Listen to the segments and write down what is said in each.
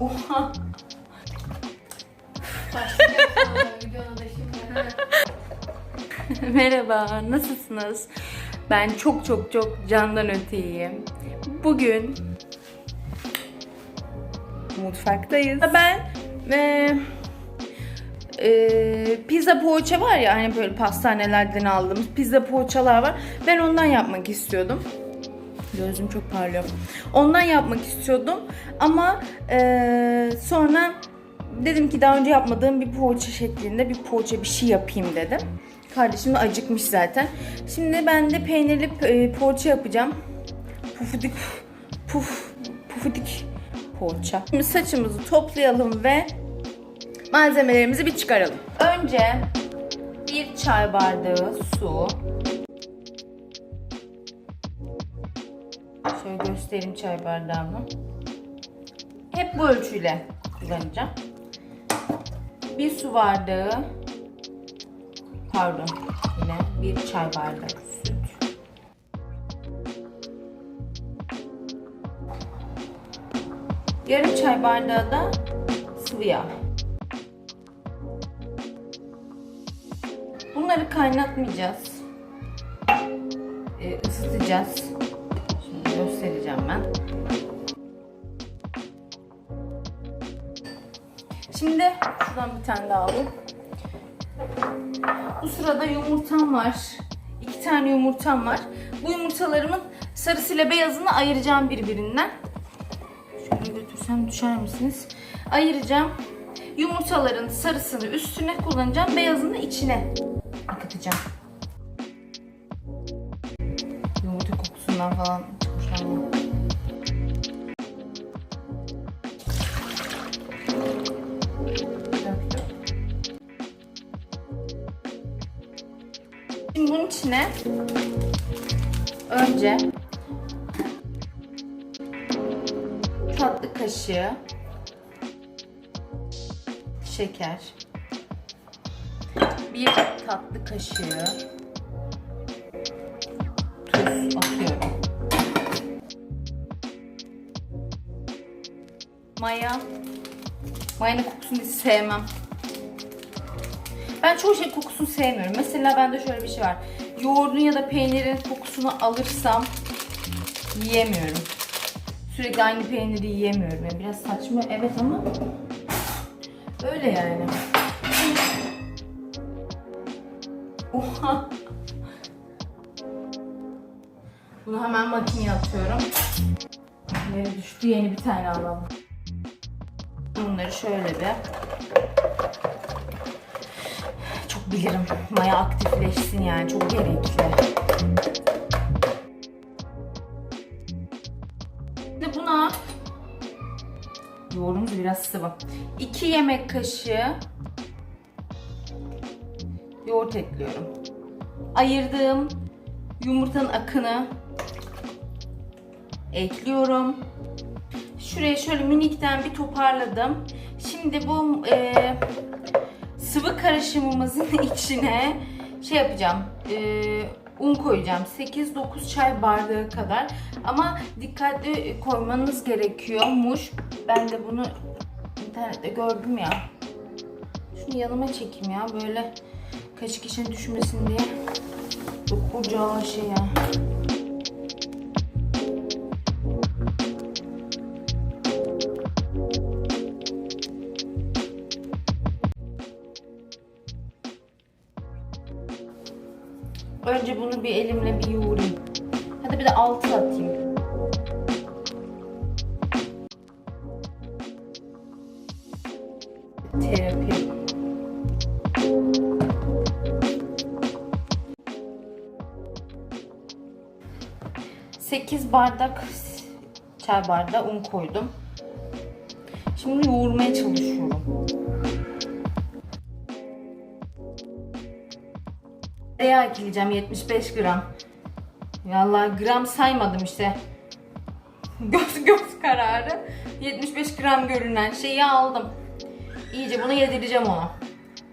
Oha. Merhaba, nasılsınız? Ben çok çok çok candan öteyim. Bugün mutfaktayız. Ben e, e, pizza poğaça var ya hani böyle pastanelerden aldığımız pizza poğaçalar var. Ben ondan yapmak istiyordum. Gözüm çok parlıyor. Ondan yapmak istiyordum ama e, sonra dedim ki daha önce yapmadığım bir poğaça şeklinde bir poğaça bir şey yapayım dedim. Kardeşim de acıkmış zaten. Şimdi ben de peynirli poğaça yapacağım. Pufudik puf pufudik poğaça. Şimdi saçımızı toplayalım ve malzemelerimizi bir çıkaralım. Önce bir çay bardağı su. Şöyle göstereyim çay bardağımı. Hep bu ölçüyle kullanacağım. Bir su bardağı pardon yine bir çay bardağı süt. Yarım çay bardağı da sıvı yağ. Bunları kaynatmayacağız. Ee, ısıtacağız. Göstereceğim ben. Şimdi şuradan bir tane daha alayım. Bu sırada yumurtam var. İki tane yumurtam var. Bu yumurtalarımın sarısıyla beyazını ayıracağım birbirinden. Şöyle götürsem düşer misiniz? Ayıracağım. Yumurtaların sarısını üstüne kullanacağım. Beyazını içine akıtacağım. Yumurta kokusundan falan Şimdi bunun içine önce tatlı kaşığı şeker bir tatlı kaşığı tuz atıyorum. Maya. Mayanın kokusunu hiç sevmem. Ben çoğu şey kokusunu sevmiyorum. Mesela bende şöyle bir şey var. Yoğurdun ya da peynirin kokusunu alırsam yiyemiyorum. Sürekli aynı peyniri yiyemiyorum. Yani biraz saçma evet ama öyle yani. Oha. Bunu hemen makineye atıyorum. Yere düştü yeni bir tane alalım. Bunları şöyle bir bilirim. Maya aktifleşsin yani çok gerekli. Şimdi buna yoğurdumuz biraz sıvı. 2 yemek kaşığı yoğurt ekliyorum. Ayırdığım yumurtanın akını ekliyorum. Şuraya şöyle minikten bir toparladım. Şimdi bu e, sıvı karışımımızın içine şey yapacağım. E, un koyacağım. 8-9 çay bardağı kadar. Ama dikkatli koymanız gerekiyormuş. Ben de bunu internette gördüm ya. Şunu yanıma çekeyim ya. Böyle kaşık içine düşmesin diye. Çok kocaman şey ya. Bunu bir elimle bir yoğurayım. Hadi bir de altı atayım. Terapi. Sekiz bardak çay bardağı un koydum. Şimdi yoğurmaya çalışıyorum. Tereyağı ekleyeceğim 75 gram. Vallahi gram saymadım işte. Göz göz kararı. 75 gram görünen şeyi aldım. İyice bunu yedireceğim ona.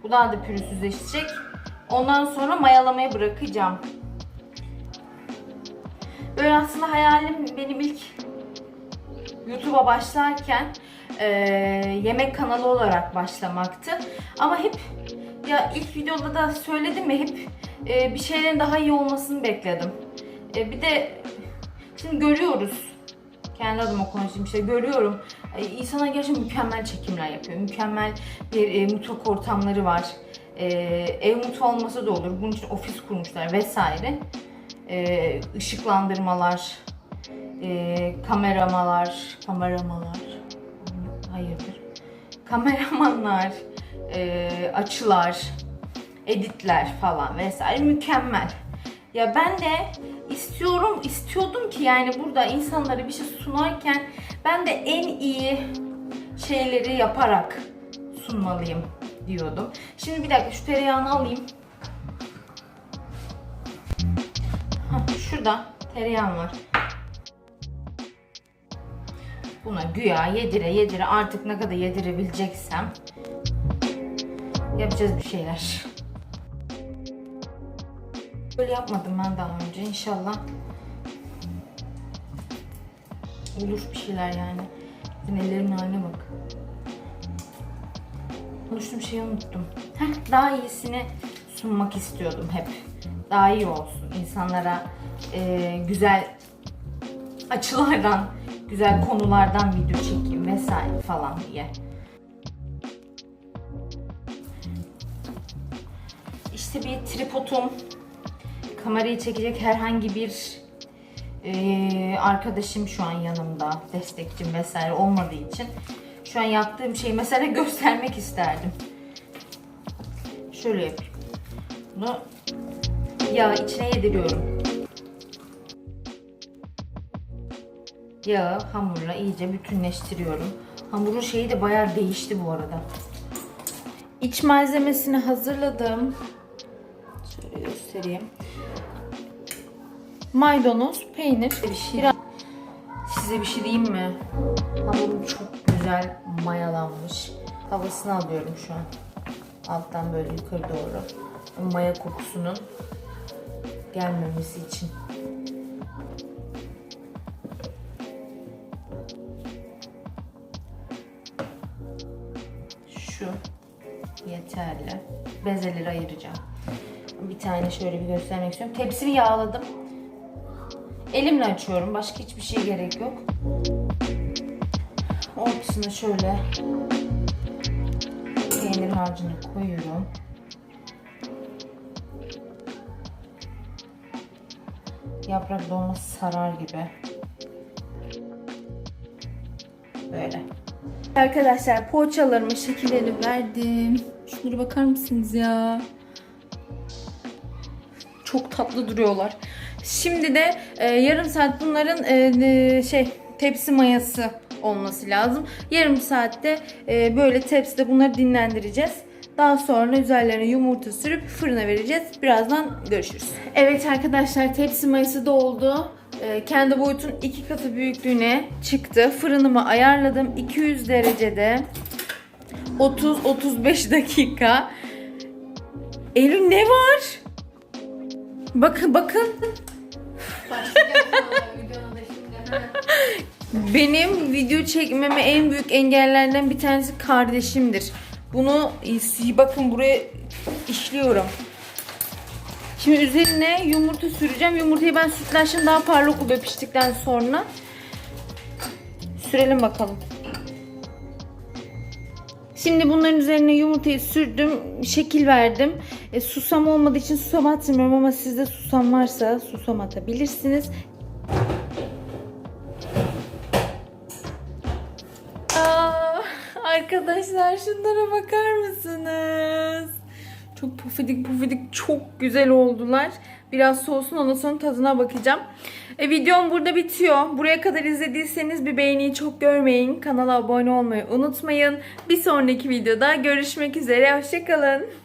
Bu daha da pürüzsüzleşecek. Ondan sonra mayalamaya bırakacağım. Böyle aslında hayalim benim ilk YouTube'a başlarken e, yemek kanalı olarak başlamaktı. Ama hep ya ilk videoda da söyledim ya hep e, bir şeylerin daha iyi olmasını bekledim. E, bir de şimdi görüyoruz. Kendi adıma konuşayım işte görüyorum. E, insanlar gerçekten mükemmel çekimler yapıyor. Mükemmel bir e, mutfak ortamları var. E, ev mutfağı olmasa da olur. Bunun için ofis kurmuşlar vesaire. E, ışıklandırmalar, e, kameramalar, kameramalar, hayırdır? Kameramanlar, e, açılar, editler falan vesaire mükemmel. Ya ben de istiyorum, istiyordum ki yani burada insanlara bir şey sunarken ben de en iyi şeyleri yaparak sunmalıyım diyordum. Şimdi bir dakika şu tereyağını alayım. Şurada tereyağım var. Buna güya yedire yedire artık ne kadar yedirebileceksem yapacağız bir şeyler. Böyle yapmadım ben daha önce inşallah. Olur bir şeyler yani. Senin ellerimin haline bak. Konuştuğum şeyi unuttum. Heh, daha iyisini sunmak istiyordum hep. Daha iyi olsun. İnsanlara e, güzel açılardan, güzel konulardan video çekeyim vesaire falan diye. İşte bir tripodum, kamerayı çekecek herhangi bir e, arkadaşım şu an yanımda, destekçim vesaire olmadığı için şu an yaptığım şeyi mesela göstermek isterdim. Şöyle yapayım. Bunu yağ içine yediriyorum. Yağı hamurla iyice bütünleştiriyorum. Hamurun şeyi de bayağı değişti bu arada. İç malzemesini hazırladım. Şöyle göstereyim. Maydanoz, peynir, bir şey. Biraz- Size bir şey diyeyim mi? Hamurum çok güzel mayalanmış. Havasını alıyorum şu an. Alttan böyle yukarı doğru. O maya kokusunun gelmemesi için. Şu yeterli. Bezeleri ayıracağım. Bir tane şöyle bir göstermek istiyorum. Tepsimi yağladım. Elimle açıyorum. Başka hiçbir şey gerek yok. Ortasına şöyle peynir harcını koyuyorum. Yaprak dolması sarar gibi. Böyle. Arkadaşlar poğaçalarıma şekillerini verdim. Şunlara bakar mısınız ya? Çok tatlı duruyorlar. Şimdi de e, yarım saat bunların e, e, şey tepsi mayası olması lazım. Yarım saatte e, böyle tepside bunları dinlendireceğiz. Daha sonra üzerlerine yumurta sürüp fırına vereceğiz. Birazdan görüşürüz. Evet arkadaşlar tepsi mayası doldu. E, kendi boyutun iki katı büyüklüğüne çıktı. Fırınımı ayarladım. 200 derecede 30-35 dakika. Eylül ne var? Bakın bakın. Benim video çekmeme en büyük engellerden bir tanesi kardeşimdir. Bunu bakın buraya işliyorum. Şimdi üzerine yumurta süreceğim. Yumurtayı ben sütlaçın daha parlak oluyor piştikten sonra. Sürelim bakalım. Şimdi bunların üzerine yumurtayı sürdüm, şekil verdim. E, susam olmadığı için susam atmıyorum ama sizde susam varsa susam atabilirsiniz. Aa, arkadaşlar şunlara bakar mısınız? Çok pufidik pufidik çok güzel oldular. Biraz soğusun ondan sonra tadına bakacağım. E, videom burada bitiyor. Buraya kadar izlediyseniz bir beğeniyi çok görmeyin. Kanala abone olmayı unutmayın. Bir sonraki videoda görüşmek üzere. Hoşçakalın.